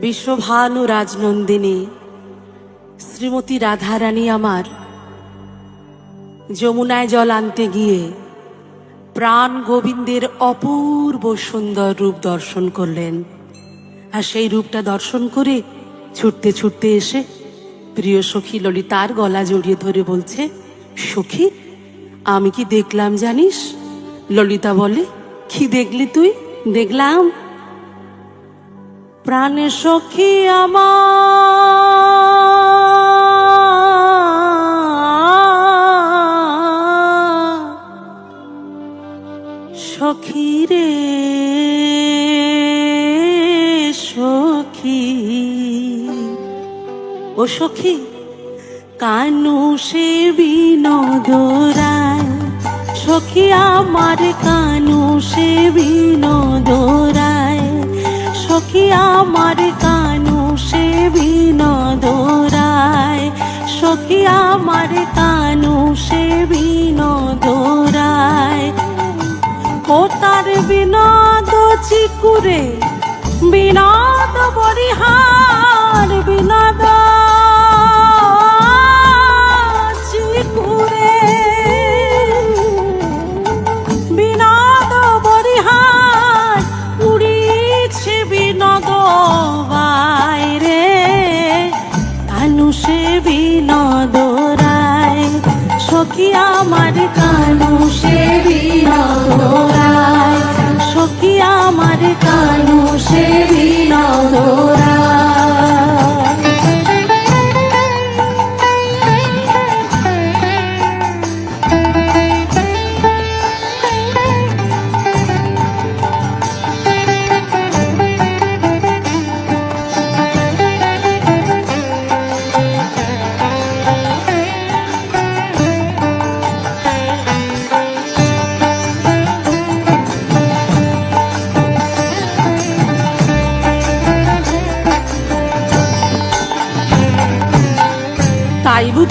বৃষভানু রাজনন্দিনী শ্রীমতী রাধারানী আমার, যমুনায় জল আনতে গিয়ে প্রাণ গোবিন্দের অপূর্ব সুন্দর রূপ দর্শন করলেন। আর সেই রূপটা দর্শন করে ছুটতে ছুটতে এসে প্রিয় সখী ললিতার গলা জড়িয়ে ধরে বলছে, সখী, আমি কি দেখলাম জানিস? ললিতা বলে, কি দেখলি তুই? দেখলাম প্রাণে সখী আমার। রে, সখী। ও সখী, কানু সে বিনোদরায়। সখী আমার কানু সে বিনোদরায়। সখী আমার কানু সে বিনোদরায় সখী আমার কানু সে বিনোদরায় ও তার বিনোদ চিকুরে, বিনোদ বরিহার, বিনোদ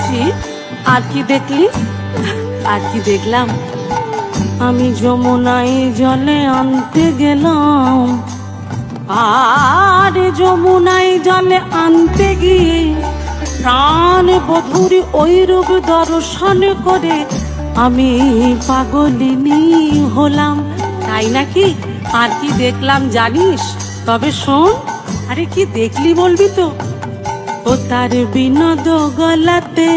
তাই আর কি দেখলি? আর কি দেখলাম? আমি যমুনায় জলে আনতে গেলাম। আর যমুনায় জলে আনতে গিয়ে প্রাণ বধুর ওই রূপ দর্শন করে আমি পাগলিনী হলাম। তাই নাকি? আর কি দেখলাম জানিস? তবে শোন, আরে কি দেখলি বলবি তো? ও তার বিনোদ গলাতে,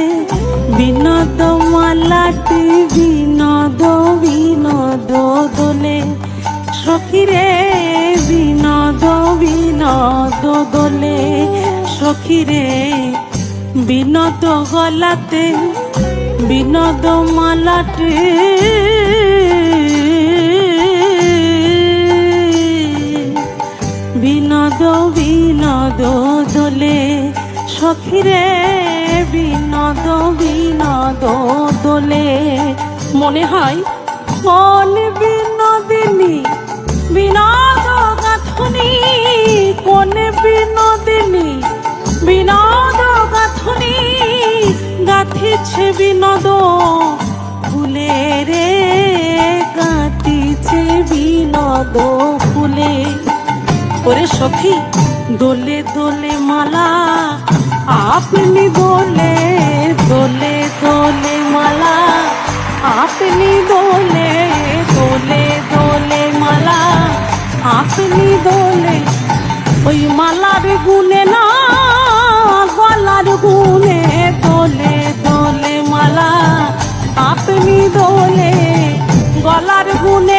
বিনোদ মালাতে বিনোদ বিনোদ দোলে। সখিরে বিনোদ বিনোদ দোলে। সখিরে বিনোদ গলাতে, বিনোদ মালাতে বিনোদ বিনোদ দোলে। সখিরে বিনোদ বিনোদ দোলে মনে হয় কোন বিনোদিনী, বিনোদ গাথনি। কোন বিনোদিনী, বিনোদ গাথনি। গাথিছে বিনোদ, ফুলে রে গাথিছে বিনোদ ফুলে। ওরে সখী, দোলে দোলে মালা আপনি দোলে দোলে দোলে মালা। আপনি দোলে দোলে দোলে মালা। আপনি দোলে ওই মালার গুনে না, গলার গুনে দোলে দোলে মালা। আপনি দোলে গলার গুনে